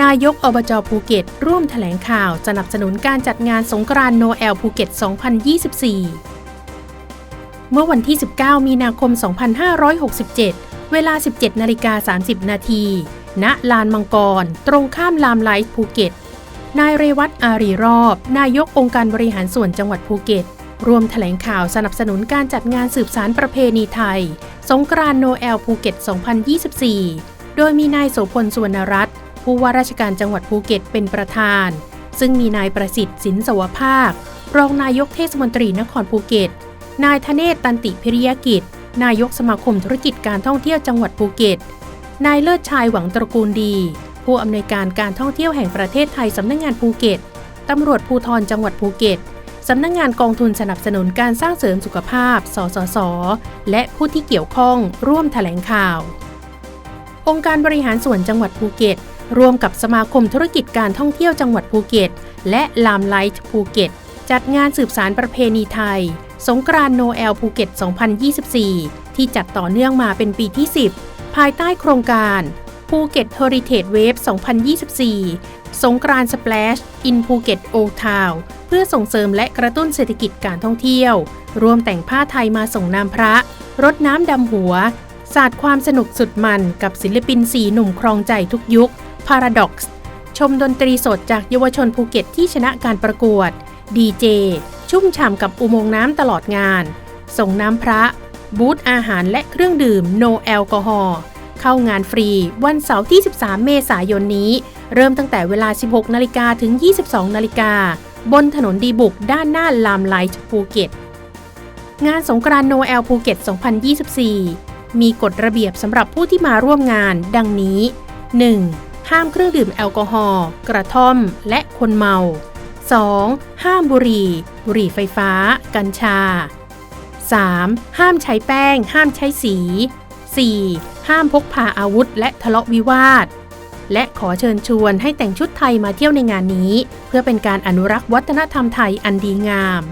นายกอบจภูเก็ต ร่วมแถลงข่าวสนับสนุนการจัดงานสงกรานต์โนแอลภูเก็ต 2024 เมื่อวันที่ 19 มีนาคม 2567 เวลา 17 นาฬิกา 30 นาที ณ ลานมังกร ตรงข้ามลามไลท์ภูเก็ต นายเรวัตอารีรอบ นายกองค์การบริหารส่วนจังหวัดภูเก็ต ร่วมแถลงข่าวสนับสนุนการจัดงานสืบสารประเพณีไทย สงกรานต์โนแอลภูเก็ต 2024 โดยมีนายโสพลสุวรรณรัตน์ ผู้ว่าราชการจังหวัดภูเก็ตเป็นประธาน ซึ่งมีนายประสิทธิ์สินสวภาค รองนายกเทศมนตรีนครภูเก็ต นายธเนศตันติพิริยกิจ นายกสมาคมธุรกิจการท่องเที่ยวจังหวัดภูเก็ต นายเลิศชายหวังตระกูลดี ผู้อำนวยการการท่องเที่ยวแห่งประเทศไทยสำนักงงานภูเก็ตตำรวจภูธรจังหวัดภูเก็ตสำนักงงานกองทุนสนับสนุนการสร้างเสริมสุขภาพ สสส และผู้ที่เกี่ยวข้องร่วมแถลงข่าว องค์การบริหารส่วนจังหวัดภูเก็ต ร่วมกับสมาคมธุรกิจการท่องเที่ยวจังหวัดภูเก็ต และลามไลท์ภูเก็ต จัดงานสืบสารประเพณีไทย สงกรานโนแอลภูเก็ต 2024 ที่จัดต่อเนื่องมาเป็นปีที่ 10 ภายใต้โครงการภูเก็ต Heritage Wave 2024 สงกรานส p ป a s h in ภูเก็ตโอทาวเพื่อส่งเสริมและกระตุ้นเศรษฐกิจการท่องเที่ยวร่วมแต่งผ้าไทยมาส่งน้ำพระ รดน้ำดำหัวศาสตร์ความสนุกสุดมันกับศิลปินสีหนุ่มครองใจทุกยุค Paradox ชมดนตรีสดจากเยาวชนภูเก็ตที่ชนะการประกวด ดีเจ ชุ่มฉ่ำกับอุโมงค์น้ำตลอดงาน ส่งน้ำพระ บูธอาหารและเครื่องดื่มโนแอลกอฮอล์เข้างานฟรีวันเสาร์ที่ 13 เมษายนนี้ เริ่มตั้งแต่เวลา 16 นาฬิกาถึง 22 นาฬิกา บนถนนดีบุกด้านหน้าลามไลท์ภูเก็ต งานสงกรานต์โนแอลภูเก็ต 2024 มีกฎระเบียบสำหรับผู้ที่มาร่วมงาน ดังนี้ 1. ห้ามเครื่องดื่มแอลกอฮอล์กระท่อม และคนเมา 2. ห้ามบุหรี่ บุหรี่ไฟฟ้า กัญชา 3. ห้ามใช้แป้ง ห้ามใช้สี 4. ห้ามพกพาอาวุธและทะเลาะวิวาท และขอเชิญชวนให้แต่งชุดไทยมาเที่ยวในงานนี้ เพื่อเป็นการอนุรักษ์วัฒนธรรมไทยอันดีงาม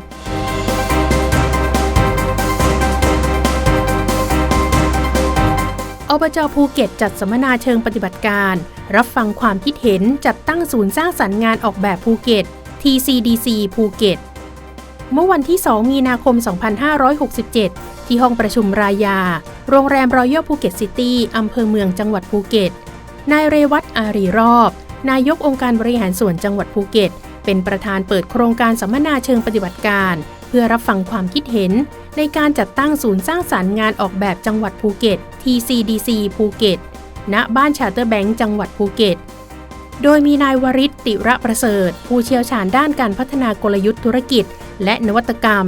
อบจภูเก็ตจัดสัมมนาเชิงปฏิบัติการ รับฟังความคิดเห็นจัดตั้งศูนย์สร้างสรรค์งานออกแบบภูเก็ต TCDC ภูเก็ต เมื่อวันที่ 2 มีนาคม 2567 ที่ห้องประชุมรายา โรงแรมรอยัลภูเก็ตซิตี้อำเภอเมืองจังหวัดภูเก็ต นายเรวัตอารีรอบ นายกองค์การบริหารส่วนจังหวัดภูเก็ต เป็นประธานเปิดโครงการสัมมนาเชิงปฏิบัติการ เพื่อรับฟังความคิดเห็น ในการจัดตั้งศูนย์สร้างสรรค์งานออกแบบจังหวัดภูเก็ต TCDC ภูเก็ต ณบ้านชาเตอร์แบงก์จังหวัดภูเก็ต โดยมีนายวริศติระประเสริฐ ผู้เชี่ยวชาญด้านการพัฒนากลยุทธ์ธุรกิจ และนวัตกรรม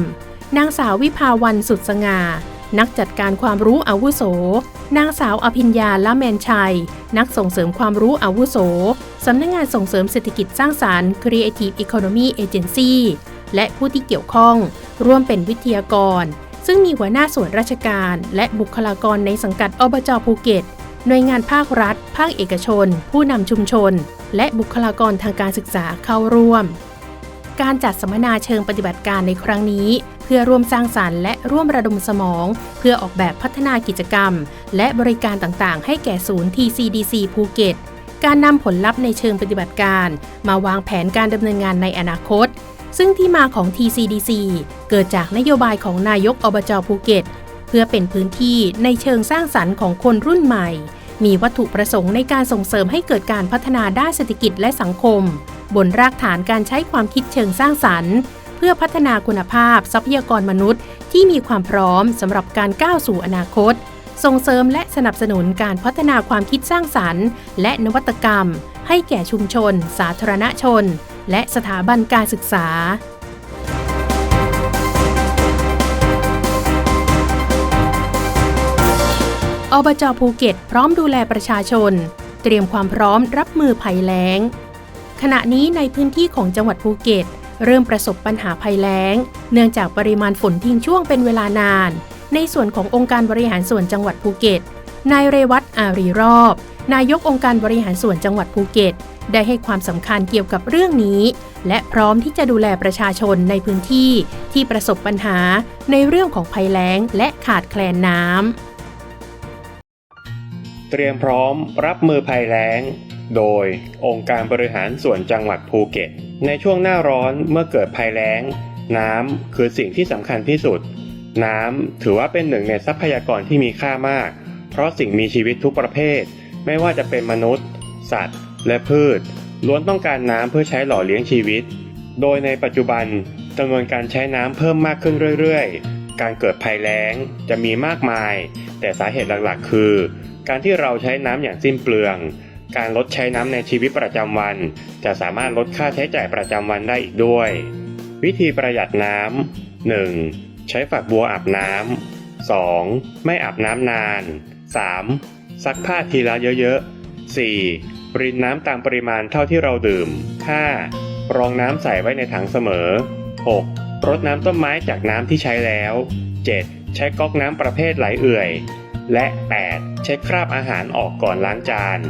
นางสาววิภาวันสุดสง่า นักจัดการความรู้อาวุโส นางสาวอภิญญาละแมนชัย นักส่งเสริมความรู้อาวุโส สำนักงงานส่งเสริมเศรษฐกิจสร้างสารรค์ Creative Economy Agency และผู้ที่เกี่ยวข้องร่วมเป็นวิทยากร ซึ่งมีหัวหน้าส่วนราชการ และบุคลากรในสังกัดอบจภูเก็ต หน่วยงานภาครัฐ ภาคเอกชน ผู้นำชุมชน และบุคลากรทางการศึกษาเข้าร่วม การจัดสัมมนาเชิงปฏิบัติการในครั้งนี้ เพื่อร่วมสร้างสารรค์และร่วมระดมสมอง เพื่อออกแบบพัฒนากิจกรรม และบริการต่างๆ ให้แก่ศูนย์ TCDC ภูเก็ต การนำผลลัพธ์ในเชิงปฏิบัติการ มาวางแผนการดำเนินงานในอนาคตซึ่งที่มาของ TCDC เกิดจากนโยบายของนายกอบจภูเก็ต พื่อเป็นพื้นที่ในเชิงสร้างสรรค์ของคนรุ่นใหม่ มีวัตถุประสงค์ในการส่งเสริมให้เกิดการพัฒนาด้านเศรษฐกิจและสังคม บนรากฐานการใช้ความคิดเชิงสร้างสรรค์ เพื่อพัฒนาคุณภาพทรัพยากรมนุษย์ ที่มีความพร้อมสำหรับการก้าวสู่อนาคต ส่งเสริมและสนับสนุนการพัฒนาความคิดสร้างสรรค์ และนวัตกรรม ให้แก่ชุมชน สาธารณชน และสถาบันการศึกษา อบจภูเก็ต พร้อมดูแลประชาชน เตรียมความพร้อมรับมือภัยแล้ง ขณะนี้ในพื้นที่ของจังหวัดภูเก็ต เริ่มประสบปัญหาภัยแล้ง เนื่องจากปริมาณฝนทิ้งช่วงเป็นเวลานาน ในส่วนขององค์การบริหารส่วนจังหวัดภูเก็ตนายเรวัตอารีรอบ นายกองค์การบริหารส่วนจังหวัดภูเก็ต ได้ให้ความสำคัญเกี่ยวกับเรื่องนี้ และพร้อมที่จะดูแลประชาชนในพื้นที่ที่ประสบปัญหาในเรื่องของภัยแล้งและขาดแคลนน้ำ เตรียมพร้อมรับมือภัยแล้ง โดยองค์การบริหารส่วนจังหวัดภูเก็ต ในช่วงหน้าร้อนเมื่อเกิดภัยแล้ง น้ำคือสิ่งที่สำคัญที่สุด น้ำถือว่าเป็นหนึ่งในทรัพยากรที่มีค่ามาก เพราะสิ่งมีชีวิตทุกประเภท ไม่ว่าจะเป็นมนุษย์ สัตว์ และพืช ล้วนต้องการน้ำเพื่อใช้หล่อเลี้ยงชีวิต โดยในปัจจุบันจำนวนการใช้น้ำเพิ่มมากขึ้นเรื่อยๆ การเกิดภัยแล้งจะมีมากมาย แต่สาเหตุหลักๆ คือ การที่เราใช้น้ำอย่างสิ้นเปลือง การลดใช้น้ำในชีวิตประจำวัน จะสามารถลดค่าใช้จ่ายประจำวันได้อีกด้วย วิธีประหยัดน้ำ 1. ใช้ฝักบัวอาบน้ำ 2. ไม่อาบน้ำนาน 3. ซักผ้าทีละเยอะๆ 4. รินน้ำตามปริมาณเท่าที่เราดื่ม 5. รองน้ำใส่ไว้ในถังเสมอ 6. รดน้ำต้นไม้จากน้ำที่ใช้แล้ว 7. ใช้ก๊อกน้ำประเภทไหลเอื่อย และ 8. เช็ดคราบอาหารออกก่อนล้างจาน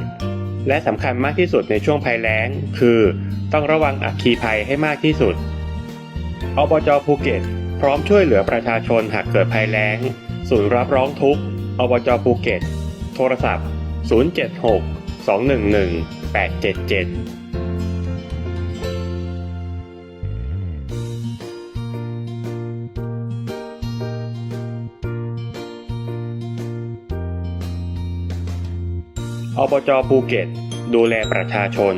และสำคัญมากที่สุดในช่วงภัยแล้ง คือ ต้องระวังอัคคีภัยให้มากที่สุดอบจภูเก็ต พร้อมช่วยเหลือประชาชนหากเกิดภัยแล้ง ศูนย์รับร้องทุกข์อบจภูเก็ต โทรศัพท์ 076 211 877 อบจภูเก็ต ดูแลประชาชน